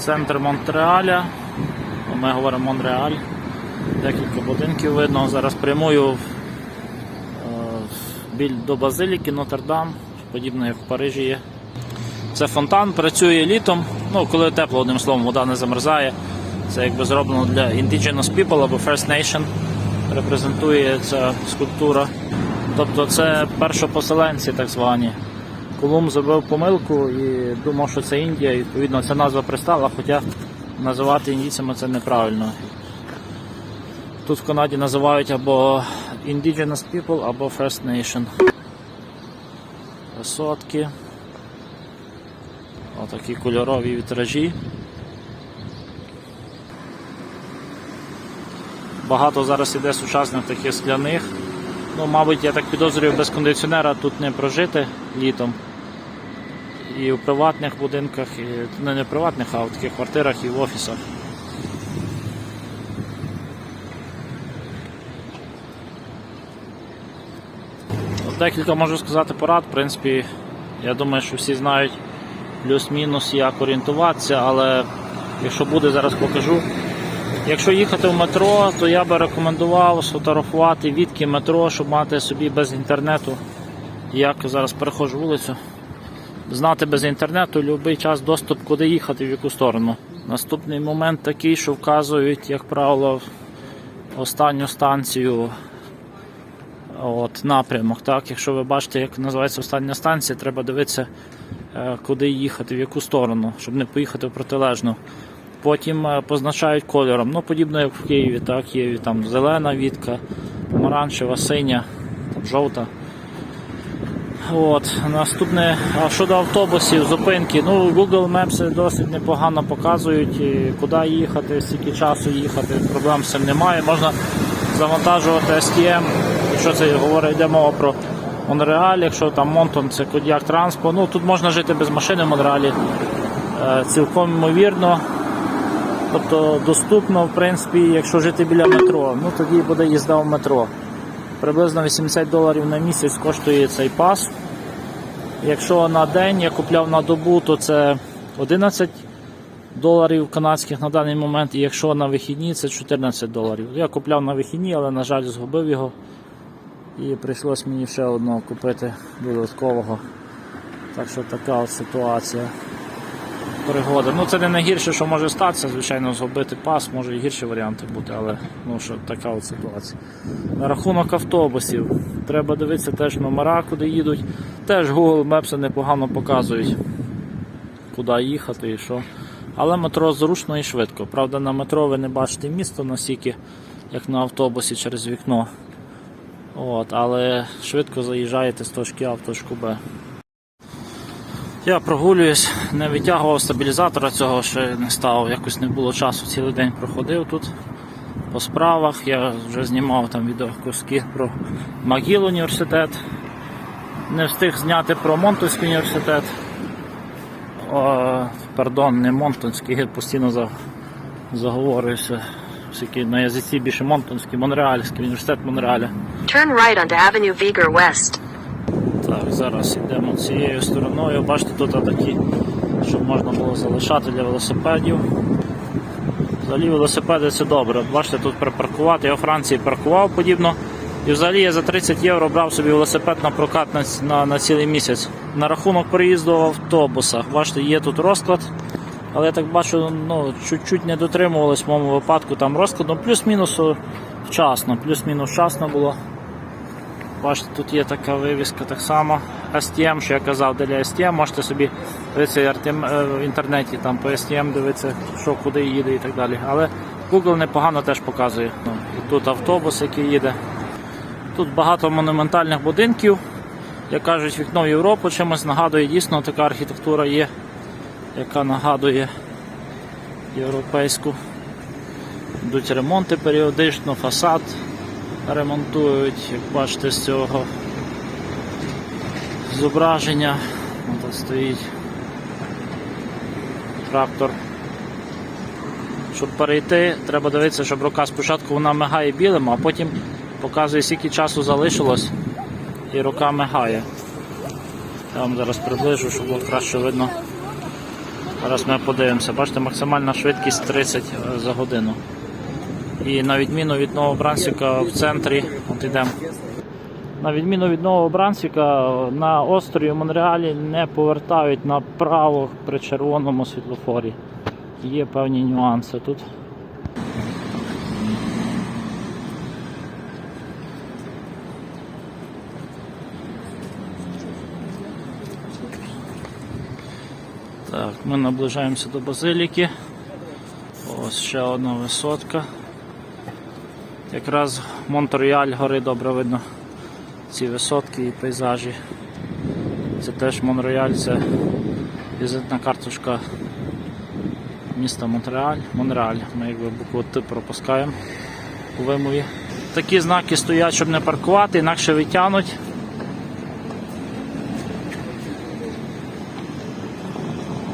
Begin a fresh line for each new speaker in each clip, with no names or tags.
Центр Монреаля. Ми говоримо Монреаль. Декілька будинків видно. Зараз прямую в, е, біль до Базиліки, Нотр-Дам, подібно як в Парижі є. Це фонтан, працює літом. Ну, коли тепло, одним словом, вода не замерзає. Це якби зроблено для Indigenous People або First Nation. Репрезентує ця скульптура. Тобто це першопоселенці, так звані. Колумб зробив помилку і думав, що це Індія, і відповідно ця назва пристала, хоча називати індійцями це неправильно. Тут в Канаді називають або Indigenous People, або First Nation. Висотки. Отакі кольорові вітражі. Багато зараз іде сучасних таких скляних. Ну, мабуть, я так підозрюю, без кондиціонера тут не прожити літом. І в приватних будинках, і, ну, не в приватних, а в таких квартирах і в офісах. Декілька можу сказати порад. В принципі, я думаю, що всі знають плюс-мінус, як орієнтуватися, але якщо буде, зараз покажу. Якщо їхати в метро, то я би рекомендував сфотографувати відки метро, щоб мати собі без інтернету, як зараз переходжу вулицю, знати без інтернету будь-який час доступ, куди їхати, в яку сторону. Наступний момент такий, що вказують, як правило, останню станцію от, напрямок. Так? Якщо ви бачите, як називається остання станція, треба дивитися, е, куди їхати, в яку сторону, щоб не поїхати в протилежну. Потім е, позначають кольором. Ну, подібно як в Києві, так, є там зелена вітка, помаранчева, синя, там, жовта. От. Наступне а щодо автобусів, зупинки. Ну, Google Maps досить непогано показують, куди їхати, скільки часу їхати, проблем з цим немає. Можна завантажувати STM, якщо це говорить, йде мова про Монреаль, якщо там Монтон це Кодіак Транспо. Ну, тут можна жити без машини в Монреалі. Е, Цілком ймовірно. Тобто доступно, в принципі, якщо жити біля метро, ну тоді буде їзда в метро. Приблизно 80 доларів на місяць коштує цей пас. Якщо на день я купляв на добу, то це 11 доларів канадських на даний момент, і якщо на вихідні, це 14 доларів. Я купляв на вихідні, але, на жаль, згубив його. І прийшлось мені ще одного купити додаткового. Так що така от ситуація пригоди. Ну це не найгірше, що може статися, звичайно, згубити пас, може і гірші варіанти бути, але ну що така от ситуація. На рахунок автобусів. Треба дивитися теж номера, куди їдуть. Теж Google Maps непогано показують, куди їхати і що. Але метро зручно і швидко. Правда, на метро ви не бачите місто настільки, як на автобусі через вікно. От, але швидко заїжджаєте з точки А в точку Б. Я прогулююсь, не витягував стабілізатора цього, ще не став, якось не було часу, цілий день проходив тут по справах. Я вже знімав там відеокуски про МcGill університет. Не встиг зняти про Монтонський університет. О, пардон, не Монтонський, я постійно заговорююся. Всякі на язиці більше Монтонський, Монреальський, університет Монреаля.
Turn right onto Avenue Viger West.
Так, зараз йдемо цією стороною. Бачите, тут такі, щоб можна було залишати для велосипедів. Взагалі велосипеди це добре. Бачите, тут припаркувати. Я у Франції паркував подібно. І взагалі я за 30 євро брав собі велосипед на прокат на, на, на цілий місяць. На рахунок переїзду в автобусах. Бачите, є тут розклад. Але я так бачу, ну, чуть-чуть не дотримувалось в моєму випадку там розклад. Ну, плюс-мінус вчасно, плюс-мінус вчасно було. Бачите, тут є така вивіска так само. STM, що я казав, для STM, можете собі дивитися е, в інтернеті, там по STM дивитися, що куди їде і так далі. Але Google непогано теж показує. Ну, і тут автобус, який їде. Тут багато монументальних будинків. Як кажуть, вікно в Європу чимось нагадує, дійсно така архітектура є, яка нагадує європейську. Йдуть ремонти періодично, фасад ремонтують, як бачите, з цього зображення. Тут стоїть трактор. Щоб перейти, треба дивитися, щоб рука спочатку вона мигає білим, а потім показує, скільки часу залишилось, і рука мигає. Я вам зараз приближу, щоб було краще видно. Зараз ми подивимося. Бачите, максимальна швидкість 30 за годину. І на відміну від Нового Брансвіка в центрі, от йдемо. На відміну від Нового Брансвіка, на острові Монреалі не повертають направо при червоному світлофорі. Є певні нюанси тут. Так, ми наближаємося до базиліки. Ось ще одна висотка. Якраз Монтреаль гори добре видно ці висотки і пейзажі. Це теж Монреаль, це візитна карточка міста Монреаль. Монреаль. Ми якби букву Т пропускаємо у вимові. Такі знаки стоять, щоб не паркувати, інакше витягнуть.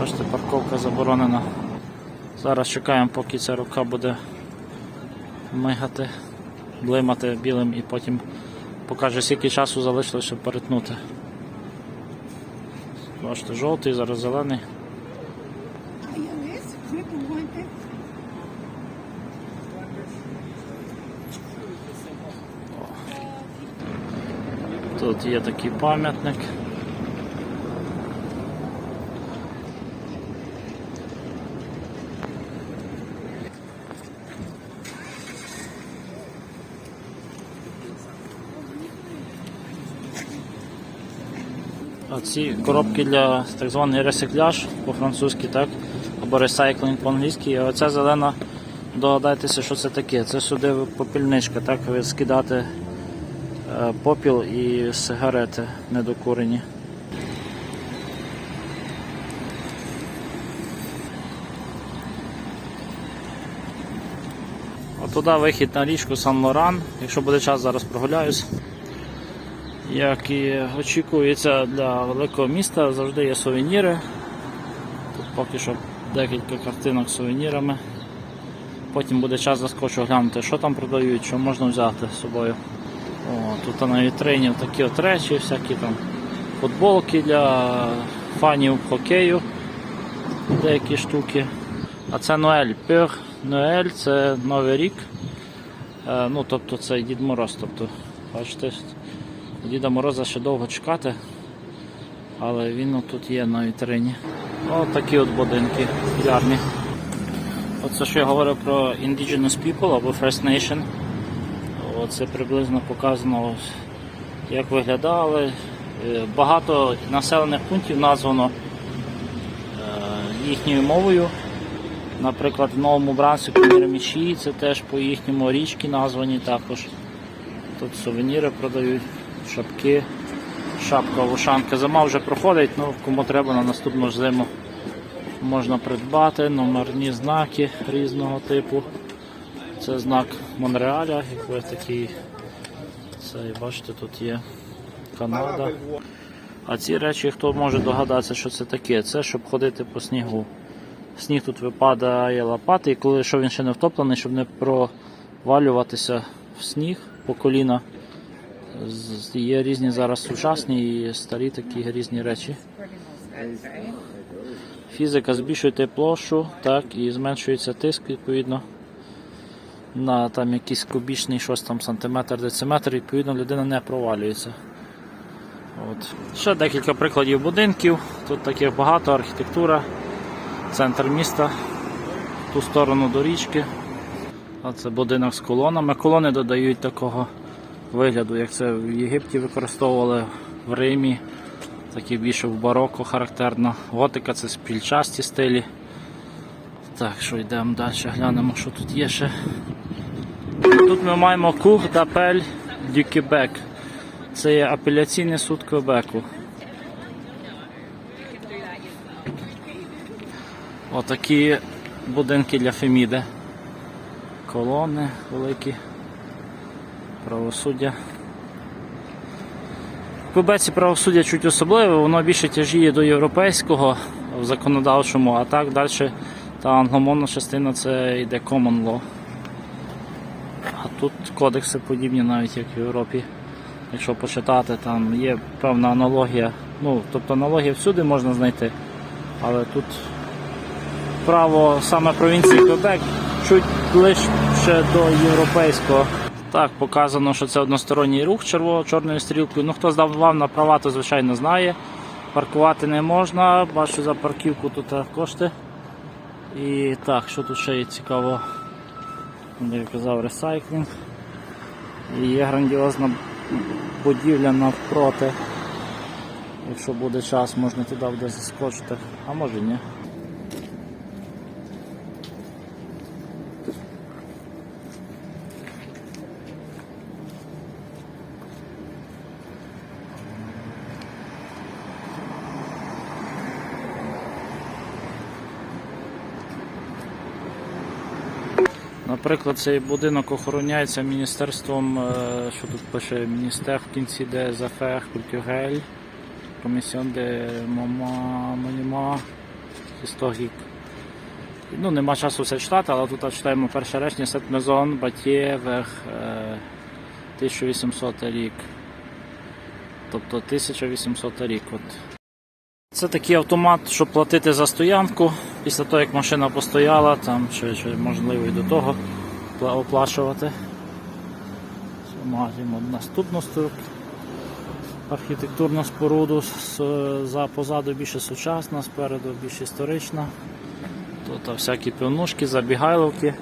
Бачите, парковка заборонена. Зараз чекаємо, поки ця рука буде мигати, блимати білим і потім покаже, скільки часу залишилося, щоб перетнути. Бачите, жовтий, зараз зелений. Тут є такий пам'ятник. Ці коробки для так званий ресикляж по-французьки, так? Або ресайклинг по-англійськи. А оця зелена, догадайтеся, що це таке. Це сюди попільничка, так? Ви скидати е, попіл і сигарети недокурені. Туди вихід на річку Сан-Лоран. Якщо буде час, зараз прогуляюсь. Як і очікується для великого міста, завжди є сувеніри. Тут поки що декілька картинок з сувенірами. Потім буде час заскочу глянути, що там продають, що можна взяти з собою. О, тут на вітрині такі от речі, всякі там футболки для фанів хокею, деякі штуки. А це Ноель. Пер Ноель це Новий рік. Е, ну, тобто це Дід Мороз. Тобто, бачите, Діда Мороза ще довго чекати, але він тут є на вітрині. О, такі от будинки гарні. Оце що я говорив про Indigenous People або First Nation. Оце приблизно показано, як виглядали. Е, Багато населених пунктів названо е, їхньою мовою. Наприклад, в Новому Брансику Міраміші, це теж по їхньому річки названі також. Тут сувеніри продають, шапки, шапка, вушанка. Зима вже проходить, ну кому треба на наступну зиму можна придбати, номерні знаки різного типу. Це знак Монреаля, як такий. Це бачите, тут є Канада. А ці речі, хто може догадатися, що це таке, це щоб ходити по снігу. Сніг тут випадає лопати, і коли що він ще не втоплений, щоб не провалюватися в сніг по коліна. Є різні зараз сучасні і старі такі різні речі. Фізика збільшує площу, так, і зменшується тиск відповідно. На там якийсь кубічний щось там сантиметр, дециметр, відповідно людина не провалюється. От. Ще декілька прикладів будинків. Тут таких багато, архітектура, центр міста, ту сторону до річки. А це будинок з колонами. Колони додають такого вигляду, як це в Єгипті використовували в Римі. Такі більше в бароко характерно. Готика це спільчасті стилі. Так, що йдемо далі, глянемо, що тут є ще. Тут ми маємо Кур du Québec. Це є апеляційний суд Квебеку. Отакі будинки для Феміди. Колони великі. Правосуддя. В Квебеці правосуддя чуть особливе, воно більше тяжіє до європейського в законодавчому, а так далі та англомовна частина це йде common law. А тут кодекси подібні навіть як в Європі. Якщо почитати, там є певна аналогія. Ну, тобто аналогія всюди можна знайти, але тут право саме провінції Квебек, чуть ближче до європейського. Так, показано, що це односторонній рух черво чорною стрілкою. Ну, хто здавав на права, то звичайно знає. Паркувати не можна. Бачу за парківку тут е, кошти. І так, що тут ще є цікаво? Я казав, ресайклінг. І є грандіозна будівля навпроти. Якщо буде час, можна туди буде заскочити, а може ні. Наприклад, цей будинок охороняється міністерством, е, що тут пише міністер в кінці де зафер культурель, комісіон де мама моніма історик. Ну, нема часу все читати, але тут читаємо перше речення Сет Мезон, Батє, верх е, 1800 рік. Тобто 1800 рік. От. Це такий автомат, щоб платити за стоянку. Після того, як машина постояла, там, чи, чи можливо і до того пла- оплачувати. Маємо наступну. Архітектурну споруду за позаду більше сучасна, спереду більш історична. Тут всякі півнушки, забігайловки.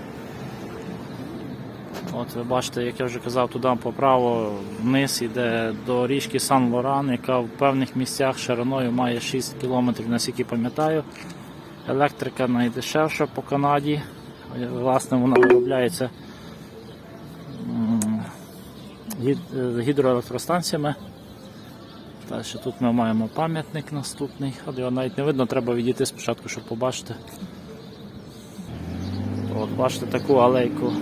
От ви бачите, як я вже казав, туди поправо вниз йде до річки Сан-Лоран, яка в певних місцях шириною має 6 км, наскільки пам'ятаю. Електрика найдешевша по Канаді. Власне, вона виробляється е, гідроелектростанціями. Далі тут ми маємо пам'ятник наступний, але його навіть не видно, треба відійти спочатку, щоб побачити. От, бачите таку алейку.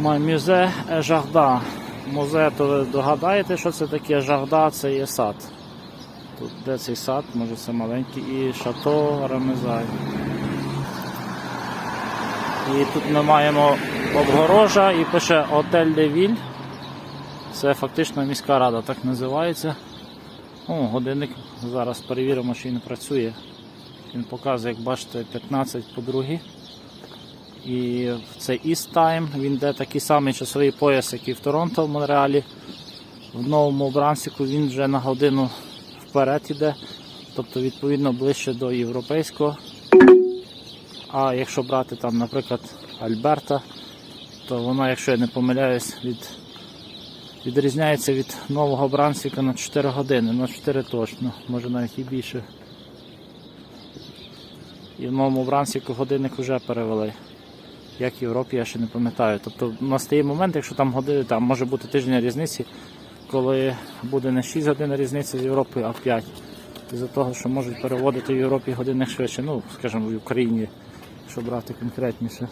Мюзе е, Жахда. Музей, то ви догадаєте, що це таке Жахда, це є сад. Тут де цей сад, може це маленький, і Шато Рамезай. І тут ми маємо обгорожа і пише Отель де Віль. Це фактично міська рада, так називається. О, годинник зараз перевіримо, чи він працює. Він показує, як бачите, 15 по другій. І це East Time, він йде такий самий часовий пояс, як і в Торонто в Монреалі. В новому Брансіку він вже на годину вперед іде, тобто відповідно ближче до європейського. А якщо брати там, наприклад, Альберта, то вона, якщо я не помиляюсь, від, відрізняється від нового Брансіка на 4 години, на 4 точно, може навіть і більше. І в новому Брансіку годинник вже перевели. Як в Європі, я ще не пам'ятаю. Тобто настає момент, якщо там години, там може бути тиждень різниці, коли буде не 6 годин різниці з Європою, а 5. Із-за того, що можуть переводити в Європі годинник швидше, ну, скажімо, в Україні, якщо брати конкретніше.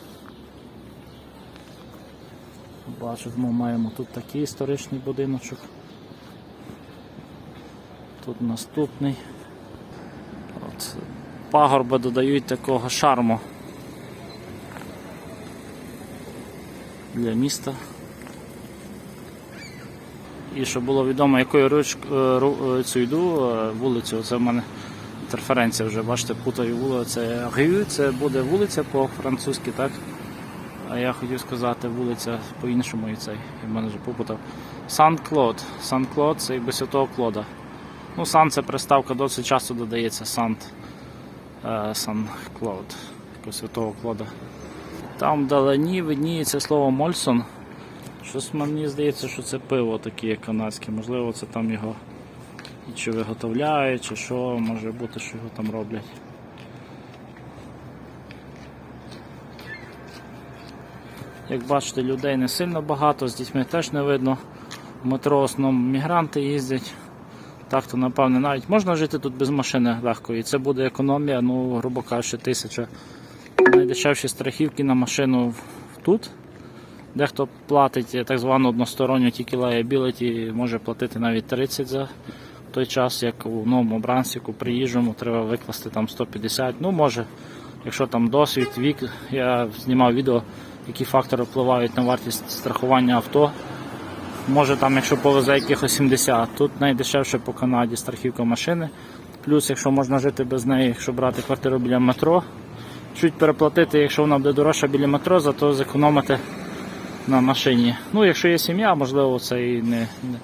Бачу, ми маємо тут такий історичний будиночок. Тут наступний. От, пагорби додають такого шарму. Для міста. І щоб було відомо, якою ручкою йду, е, вулицю, це в мене інтерференція вже, бачите, путаю вулицю. Рю, це буде вулиця по-французьки, так? А я хотів сказати вулиця по-іншому і цей, я мене вже попутав. Сан-Клод. Сан-Клод це якби святого Клода. Ну, Сан це приставка досить часто додається Сант. е, Сан-Клод, святого Клода. Там вдалині видніється слово Мольсон. Щось мені здається, що це пиво таке канадське. Можливо, це там його і чи виготовляють, чи що, може бути, що його там роблять. Як бачите, людей не сильно багато, з дітьми теж не видно. В метро основному мігранти їздять. Так то, напевне, навіть можна жити тут без машини легко. І це буде економія, ну, грубо кажучи, тисяча найдешевші страхівки на машину тут. Дехто платить е, так звану односторонню тільки liability, може платити навіть 30 за той час, як у новому Брансіку приїжджому, треба викласти там 150. Ну, може, якщо там досвід, вік, я знімав відео, які фактори впливають на вартість страхування авто. Може там, якщо повезе якихось 70, тут найдешевше по Канаді страхівка машини Плюс, якщо можна жити без неї, якщо брати квартиру біля метро, чуть переплатити, якщо вона буде дорожча біля метро, зато зекономити на машині. Ну, якщо є сім'я, можливо, це і не, не,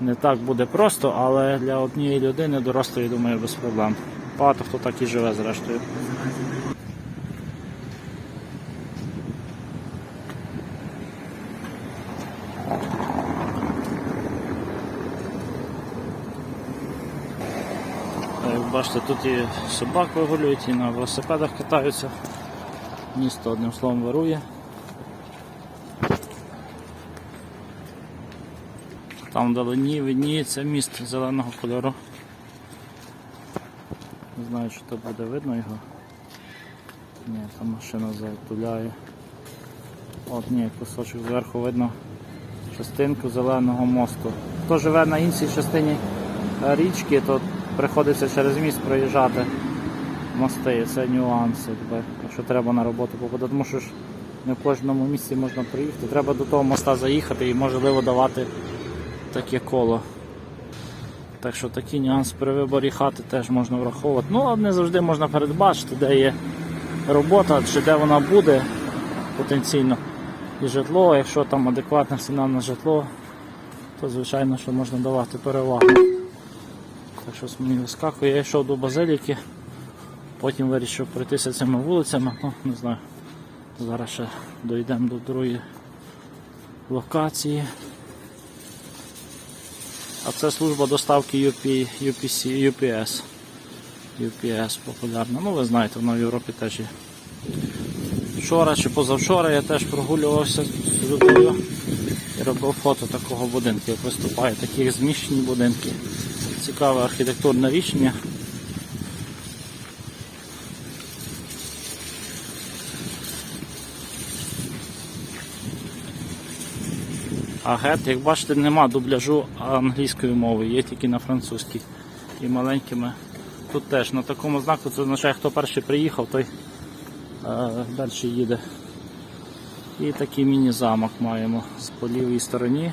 не так буде просто, але для однієї людини дорослої, думаю, без проблем. Багато хто так і живе зрештою. Як бачите, тут і собак вигулюють, і на велосипедах катаються. Місто одним словом вирує. Там вдалині видніється міст зеленого кольору. Не знаю, чи то буде видно його. Ні, там машина затуляє. От ні, кусочок зверху видно частинку зеленого мосту. Хто живе на іншій частині річки, то приходиться через міст проїжджати мости. Це нюанс, якби, якщо треба на роботу попадати. Тому що ж не в кожному місці можна приїхати. Треба до того моста заїхати і можливо давати таке коло. Так що такий нюанс при виборі хати теж можна враховувати. Ну, не завжди можна передбачити, де є робота, чи де вона буде потенційно. І житло, якщо там адекватна ціна на житло, то звичайно, що можна давати перевагу. Так що мені вискакує, я йшов до базиліки, потім вирішив пройтися цими вулицями, ну не знаю. Зараз ще дійдемо до другої локації. А це служба доставки UP, UPC, UPS. UPS популярна. Ну ви знаєте, вона в Європі теж є. Вчора чи позавчора я теж прогулювався з людиною і робив фото такого будинку, як виступає, такі зміщені будинки. Цікаве архітектурне рішення. А гет, як бачите, нема дубляжу англійської мови, є тільки на французькій. І маленькими. Тут теж на такому знаку це означає, хто перший приїхав, той е, далі їде. І такий міні-замок маємо з по лівій стороні.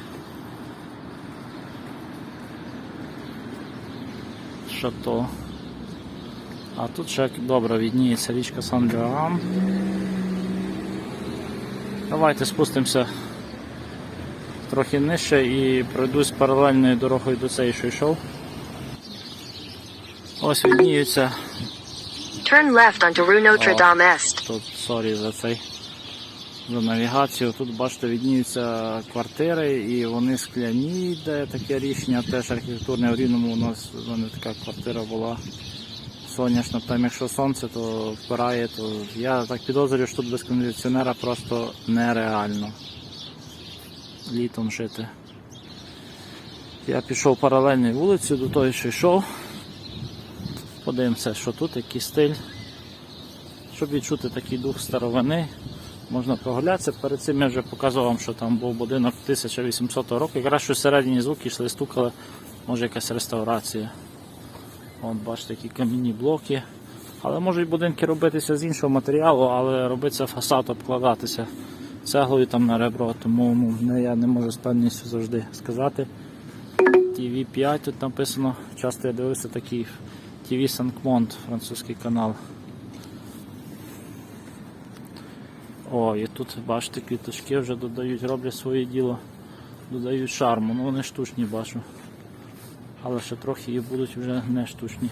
Шато. А тут ще добре відніється річка Сан-Джоан. Давайте спустимося трохи нижче і пройдусь паралельною дорогою до цієї, що йшов. Ось відніються
Turn left onto Rue Notre Dame Est.
Тут сорі за цей за навігацію. Тут бачите, відніються квартири і вони скляні, де таке рішення, теж архітектурне в рівному у нас в мене така квартира була сонячна. Там якщо сонце, то впирає, то я так підозрюю, що тут без кондиціонера просто нереально літом жити. Я пішов паралельною вулицею до того, що йшов. Подивимося, що тут, який стиль. Щоб відчути такий дух старовини, можна прогулятися. Перед цим я вже показував вам, що там був будинок 1800 року. Якраз що середні звуки йшли, стукали, може якась реставрація. От бачите, які кам'яні блоки. Але можуть будинки робитися з іншого матеріалу, але робиться фасад, обкладатися цеглою там на ребро, тому ну, не, я не можу з певністю завжди сказати. TV 5 тут написано, часто я дивився такий TV Санкмонт, французький канал. О, і тут бачите, квіточки вже додають, роблять своє діло, додають шарму. Ну вони штучні бачу. Але ще трохи і будуть вже не штучні.